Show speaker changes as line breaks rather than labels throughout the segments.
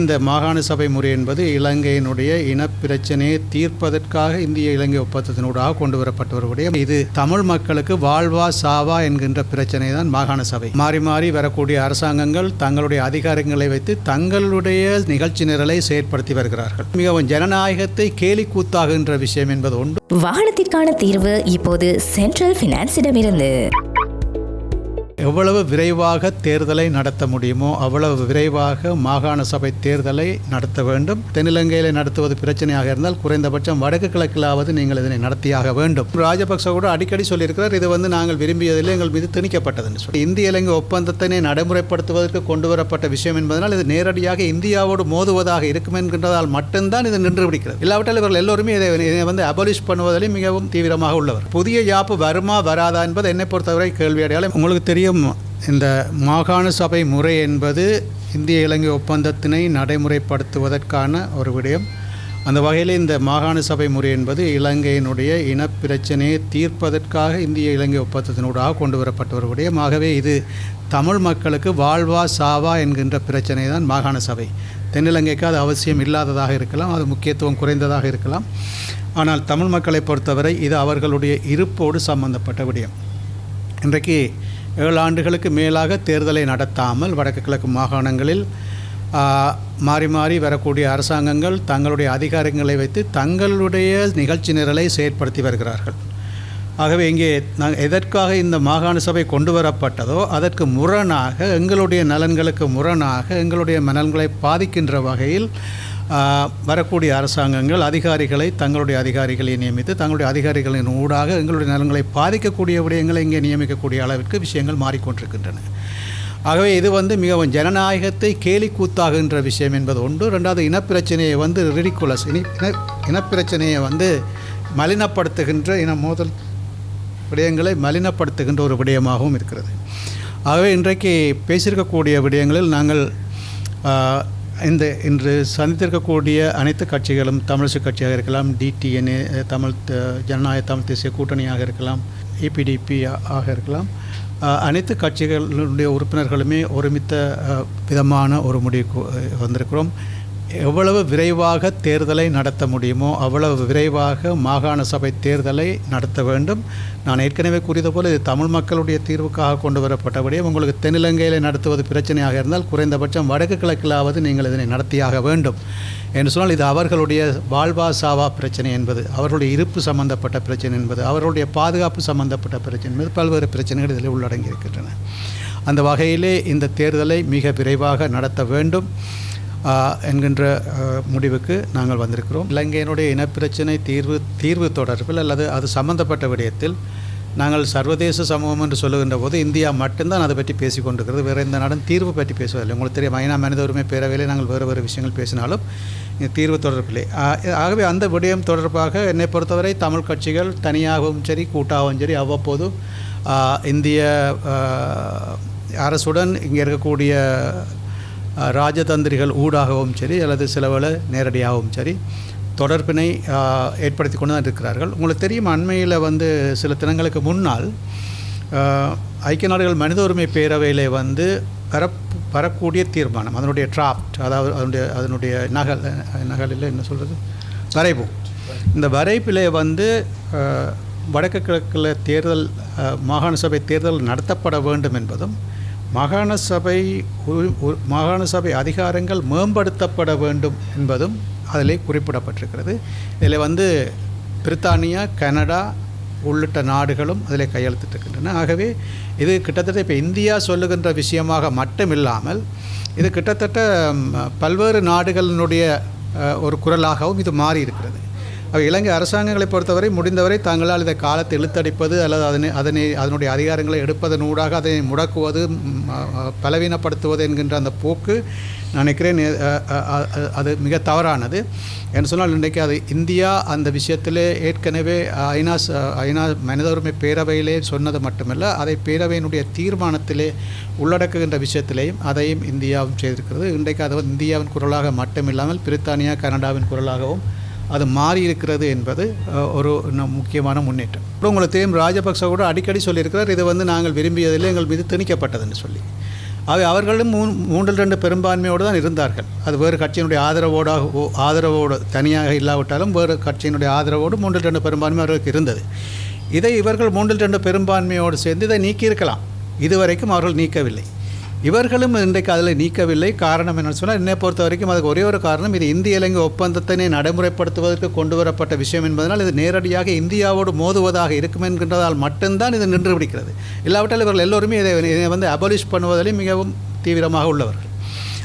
இந்த மாகாண சபை முறை என்பது இலங்கையினுடைய இனப்பிரச்சனையை தீர்ப்பதற்காக இந்திய இலங்கை ஒப்பந்தத்தினூடாக கொண்டு வரப்பட்ட இது தமிழ் மக்களுக்கு வாழ்வா சாவா என்கின்ற பிரச்சனை தான் மாகாண சபை. மாறி மாறி வரக்கூடிய அரசாங்கங்கள் தங்களுடைய அதிகாரங்களை வைத்து தங்களுடைய நிகழ்ச்சி நிரலை செயற்படுத்தி வருகிறார்கள். மிகவும் ஜனநாயகத்தை கேலி கூத்தாகின்ற விஷயம் என்பது உண்டு
வாகனத்திற்கான தீர்வு இப்போது சென்ட்ரல் பினான்ஸிடமிருந்து
எவ்வளவு விரைவாக தேர்தலை நடத்த முடியுமோ அவ்வளவு விரைவாக மாகாண சபை தேர்தலை நடத்த வேண்டும். தென்னிலங்கையில் நடத்துவது பிரச்சனையாக இருந்தால் குறைந்தபட்சம் வடக்கு கிழக்கிலாவது நீங்கள் இதனை நடத்தியாக வேண்டும். ராஜபக்ச கூட அடிக்கடி சொல்லியிருக்கிறார் இது வந்து நாங்கள் விரும்பியதில்லை எங்கள் மீது திணிக்கப்பட்டதுன்னு சொல்லி. இந்திய இலங்கை ஒப்பந்தத்தினை நடைமுறைப்படுத்துவதற்கு கொண்டு வரப்பட்ட விஷயம் என்பதனால் இது நேரடியாக இந்தியாவோடு மோதுவதாக இருக்கும் என்கின்றதால் மட்டும்தான் இது நின்று பிடிக்கிறது இல்லாவிட்டால் இவர்கள் எல்லோருமே இதை இதை வந்து அபாலிஷ் பண்ணுவதில் மிகவும் தீவிரமாக உள்ளவர். புதிய யாப்பு வருமா வராதா என்பது என்னை பொறுத்தவரை கேள்வி அடையாளம். உங்களுக்கு தெரியும்? இந்த மாகாண சபை முறை என்பது இந்திய இலங்கை ஒப்பந்தத்தினை நடைமுறைப்படுத்துவதற்கான ஒரு விடயம். அந்த வகையில் இந்த மாகாண சபை முறை என்பது இலங்கையினுடைய இனப்பிரச்சனையை தீர்ப்பதற்காக இந்திய இலங்கை ஒப்பந்தத்தினூடாக கொண்டு வரப்பட்ட ஒரு விடயம். ஆகவே இது தமிழ் மக்களுக்கு வாழ்வா சாவா என்கின்ற பிரச்சனை தான் மாகாண சபை. தென்னிலங்கைக்கு அது அவசியம் இல்லாததாக இருக்கலாம் அது முக்கியத்துவம் குறைந்ததாக இருக்கலாம். ஆனால் தமிழ் மக்களை பொறுத்தவரை இது அவர்களுடைய இருப்போடு சம்பந்தப்பட்ட விடயம். இன்றைக்கு ஏழு ஆண்டுகளுக்கு மேலாக தேர்தலை நடத்தாமல் வடக்கு கிழக்கு மாகாணங்களில் மாறி மாறி வரக்கூடிய அரசாங்கங்கள் தங்களுடைய அதிகாரங்களை வைத்து தங்களுடைய நிகழ்ச்சி நிரலை செயற்படுத்தி வருகிறார்கள். ஆகவே இங்கே நாங்கள் எதற்காக இந்த மாகாண சபை கொண்டு வரப்பட்டதோ அதற்கு முரணாக எங்களுடைய நலன்களுக்கு முரணாக எங்களுடைய நலன்களை பாதிக்கின்ற வகையில் வரக்கூடிய அரசாங்கங்கள் அதிகாரிகளை தங்களுடைய அதிகாரிகளை நியமித்து தங்களுடைய அதிகாரிகளின் ஊடாக எங்களுடைய நலன்களை பாதிக்கக்கூடிய விடயங்களை இங்கே நியமிக்கக்கூடிய அளவிற்கு விஷயங்கள் மாறிக்கொண்டிருக்கின்றன. ஆகவே இது வந்து மிகவும் ஜனநாயகத்தை கேலி கூத்தாகுகின்ற விஷயம் என்பது ஒன்று ரெண்டாவது இனப்பிரச்சனையை வந்து ரிடிகுலஸ் இனி இன இனப்பிரச்சனையை வந்து மலினப்படுத்துகின்ற இன மோதல் விடயங்களை மலினப்படுத்துகின்ற ஒரு விடயமாகவும் இருக்கிறது. ஆகவே இன்றைக்கு பேசியிருக்கக்கூடிய விடயங்களில் நாங்கள் இந்த இன்று சந்தித்திருக்கக்கூடிய அனைத்து கட்சிகளும் தமிழிசை கட்சியாக இருக்கலாம் டிடிஎன்ஏ தமிழ் ஜனநாயக தமிழ் தேசிய கூட்டணியாக இருக்கலாம் ஏபிடிபி ஆக இருக்கலாம். அனைத்து கட்சிகளுடைய உறுப்பினர்களுமே ஒருமித்த விதமான ஒரு முடிவுக்கு வந்திருக்கிறோம். எவ்வளவு விரைவாக தேர்தலை நடத்த முடியுமோ அவ்வளவு விரைவாக மாகாண சபை தேர்தலை நடத்த வேண்டும். நான் ஏற்கனவே கூறியது போல் இது தமிழ் மக்களுடைய தீர்வுக்காக கொண்டு வரப்பட்டபடியே உங்களுக்கு தென்னிலங்கையில் நடத்துவது பிரச்சனையாக இருந்தால் குறைந்தபட்சம் வடக்கு கிழக்கிலாவது நீங்கள் இதனை நடத்தியாக வேண்டும். என்று சொன்னால் இது அவர்களுடைய வாழ்வா சாவா பிரச்சனை என்பது அவர்களுடைய இருப்பு சம்பந்தப்பட்ட பிரச்சனை என்பது அவர்களுடைய பாதுகாப்பு சம்பந்தப்பட்ட பிரச்சனை என்பது பல்வேறு பிரச்சனைகள் இதில் உள்ளடங்கி இருக்கின்றன அந்த வகையிலே இந்த தேர்தலை மிக விரைவாக நடத்த வேண்டும். என்கின்ற முடிவுக்கு நாங்கள் வந்திருக்கிறோம். இலங்கையினுடைய இனப்பிரச்சினை தீர்வு தீர்வு தொடர்பில் அல்லது அது சம்பந்தப்பட்ட விடயத்தில் நாங்கள் சர்வதேச சமூகம் என்று சொல்லுகின்ற போது இந்தியா மட்டும்தான் அதை பற்றி பேசி கொண்டிருக்கிறது வேறு எந்த நாடும் தீர்வு பற்றி பேசுவதில்லை. உங்களுக்கு தெரியும் ஐநா மனித உரிமை பேரவையிலே நாங்கள் வேறு வேறு விஷயங்கள் பேசினாலும் தீர்வு தொடர்பில்லை ஆகவே அந்த விடயம் தொடர்பாக என்னை பொறுத்தவரை தமிழ் கட்சிகள் தனியாகவும் சரி கூட்டாகவும் சரி அவ்வப்போது இந்திய அரசுடன் இங்கே இருக்கக்கூடிய ராஜதந்திரிகள் ஊடாகவும் சரி அல்லது சிலவேளை நேரடியாகவும் சரி தொடர்பினை ஏற்படுத்தி கொண்டு தான் இருக்கிறார்கள். உங்களுக்கு தெரியும் அண்மையில் வந்து சில தினங்களுக்கு முன்னால் ஐக்கிய நாடுகள் மனித உரிமை பேரவையில் வந்து வர வரக்கூடிய தீர்மானம் அதனுடைய டிராஃப்ட் அதாவது அதனுடைய அதனுடைய நகல் நகலில் என்ன சொல்கிறது வரைவு. இந்த வரைப்பில் வந்து வடக்கு கிழக்கில் தேர்தல் மாகாண சபை தேர்தல் நடத்தப்பட வேண்டும் என்பதும் மாகாண சபை உ- மாகாண சபை அதிகாரங்கள் மேம்படுத்தப்பட வேண்டும் என்பதும் அதிலே குறிப்பிடப்பட்டிருக்கிறது. இதில் வந்து பிரித்தானியா கனடா உள்ளிட்ட நாடுகளும் அதில் கையெழுத்திட்டிருக்கின்றன. ஆகவே இது கிட்டத்தட்ட இப்போ இந்தியா சொல்லுகின்ற விஷயமாக மட்டும் இல்லாமல் இது கிட்டத்தட்ட பல்வேறு நாடுகளினுடைய ஒரு குரலாகவும் இது மாறி இருக்கிறது இலங்கை அரசாங்கங்களை பொறுத்தவரை முடிந்தவரை தாங்களால் இதை காலத்தை இழுத்தடிப்பது அல்லது அதனை அதனை அதனுடைய அதிகாரங்களை எடுப்பதன் ஊடாக அதை முடக்குவது பலவீனப்படுத்துவது என்கின்ற அந்த போக்கு நான் நினைக்கிறேன் அது மிக தவறானது. என்று சொன்னால் இன்றைக்கு அது இந்தியா அந்த விஷயத்திலே ஏற்கனவே ஐநா ச- ஐநா மனித உரிமை பேரவையிலே சொன்னது மட்டுமல்ல அதை பேரவையினுடைய தீர்மானத்திலே உள்ளடக்குகின்ற விஷயத்திலேயும் அதையும் இந்தியாவும் செய்திருக்கிறது. இன்றைக்கு அது இந்தியாவின் குரலாக மட்டுமில்லாமல் பிரித்தானியா கனடாவின் குரலாகவும் அது மாறி இருக்கிறது என்பது ஒரு முக்கியமான முன்னேற்றம். அப்புறம் உங்களுக்கு தெரியும் ராஜபக்ச கூட அடிக்கடி சொல்லியிருக்கிறார் இது வந்து நாங்கள் விரும்பியதில்லை எங்கள் மீது திணிக்கப்பட்டதுன்னு சொல்லி. அவை அவர்களும் மூ மூன்றில் ரெண்டு பெரும்பான்மையோடு தான் இருந்தார்கள். அது வேறு கட்சியினுடைய ஆதரவோடாக ஓ- ஆதரவோடு தனியாக இல்லாவிட்டாலும் வேறு கட்சியினுடைய ஆதரவோடு மூன்றில் ரெண்டு பெரும்பான்மை அவர்களுக்கு இருந்தது. இதை இவர்கள் மூன்றில் ரெண்டு பெரும்பான்மையோடு சேர்ந்து இதை நீக்கியிருக்கலாம். இதுவரைக்கும் அவர்கள் நீக்கவில்லை. இவர்களும் இன்றைக்கு அதில் நீக்கவில்லை. காரணம் என்ன சொன்னால் என்னை பொறுத்த வரைக்கும் அதுக்கு ஒரே ஒரு காரணம் இது இந்திய இலங்கை ஒப்பந்தத்தினை நடைமுறைப்படுத்துவதற்கு கொண்டு வரப்பட்ட விஷயம் என்பதனால் இது நேரடியாக இந்தியாவோடு மோதுவதாக இருக்கும் என்கின்றதால் மட்டும்தான் இது நின்று பிடிக்கிறது இல்லாவிட்டால் இவர்கள் எல்லோருமே இதை இதை வந்து அபாலிஷ் பண்ணுவதிலே மிகவும் தீவிரமாக உள்ளவர்கள்.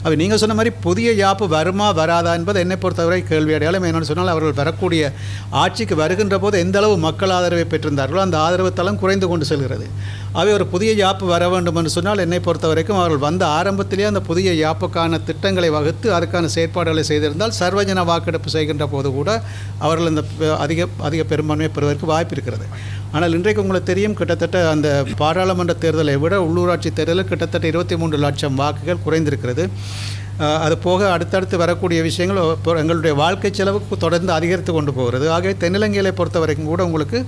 அப்போ நீங்கள் சொன்ன மாதிரி புதிய யாப்பு வருமா வராதா என்பது என்னை பொறுத்தவரை கேள்வி அடையாளம். என்னென்னு சொன்னால் அவர்கள் வரக்கூடிய ஆட்சிக்கு வருகின்ற போது எந்த அளவு மக்கள் ஆதரவை பெற்றிருந்தார்களோ அந்த ஆதரவு தளம் குறைந்து கொண்டு செல்கிறது. அவை ஒரு புதிய யாப்பு வர வேண்டும் என்று சொன்னால் என்னை பொறுத்த வரைக்கும் அவர்கள் வந்த ஆரம்பத்திலேயே அந்த புதிய யாப்புக்கான திட்டங்களை வகுத்து அதுக்கான செயற்பாடுகளை செய்திருந்தால் சர்வஜன வாக்கெடுப்பு செய்கின்ற போது கூட அவர்கள் இந்த அதிக அதிக பெரும்பான்மையை பெறுவதற்கு வாய்ப்பு இருக்கிறது. ஆனால் இன்றைக்கு உங்களுக்கு தெரியும் கிட்டத்தட்ட அந்த பாராளுமன்ற தேர்தலை விட உள்ளூராட்சி தேர்தலில் கிட்டத்தட்ட இருபத்தி மூன்று லட்சம் வாக்குகள் குறைந்திருக்கிறது. அது போக அடுத்தடுத்து வரக்கூடிய விஷயங்கள் இப்போ எங்களுடைய வாழ்க்கை செலவுக்கு தொடர்ந்து அதிகரித்து கொண்டு போகிறது. ஆகவே தென்னிலங்கையை பொறுத்த வரைக்கும் கூட உங்களுக்கு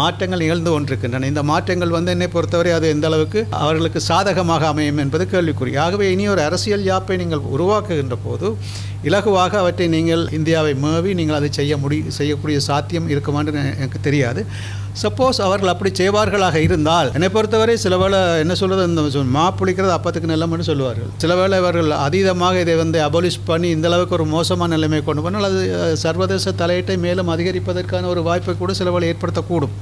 மாற்றங்கள் நிகழ்ந்து கொண்டிருக்கின்றன. இந்த மாற்றங்கள் வந்து என்னை பொறுத்தவரை அது எந்த அளவுக்கு அவர்களுக்கு சாதகமாக அமையும் என்பது கேள்விக்குறி. ஆகவே இனி ஒரு அரசியல் யாப்பை நீங்கள் உருவாக்குகின்ற போது இலகுவாக அவற்றை நீங்கள் இந்தியாவை மேவி நீங்கள் அதை செய்ய முடி செய்யக்கூடிய சாத்தியம் இருக்குமான்னு எனக்கு தெரியாது. சப்போஸ் அவர்கள் அப்படி செய்வார்களாக இருந்தால் என்னை பொறுத்தவரை சில வேளை என்ன சொல்கிறது இந்த மா புளிக்கிறது அப்பத்துக்கு நிலம்னு சொல்லுவார்கள். சில வேளை அவர்கள் அதீதமாக இதை வந்து அபாலிஷ் பண்ணி இந்த அளவுக்கு ஒரு மோசமான நிலைமை கொண்டு போனால் அது சர்வதேச தலையீட்டை மேலும் அதிகரிப்பதற்கான ஒரு வாய்ப்பை கூட சில வேளை ஏற்படுத்தக்கூடும்.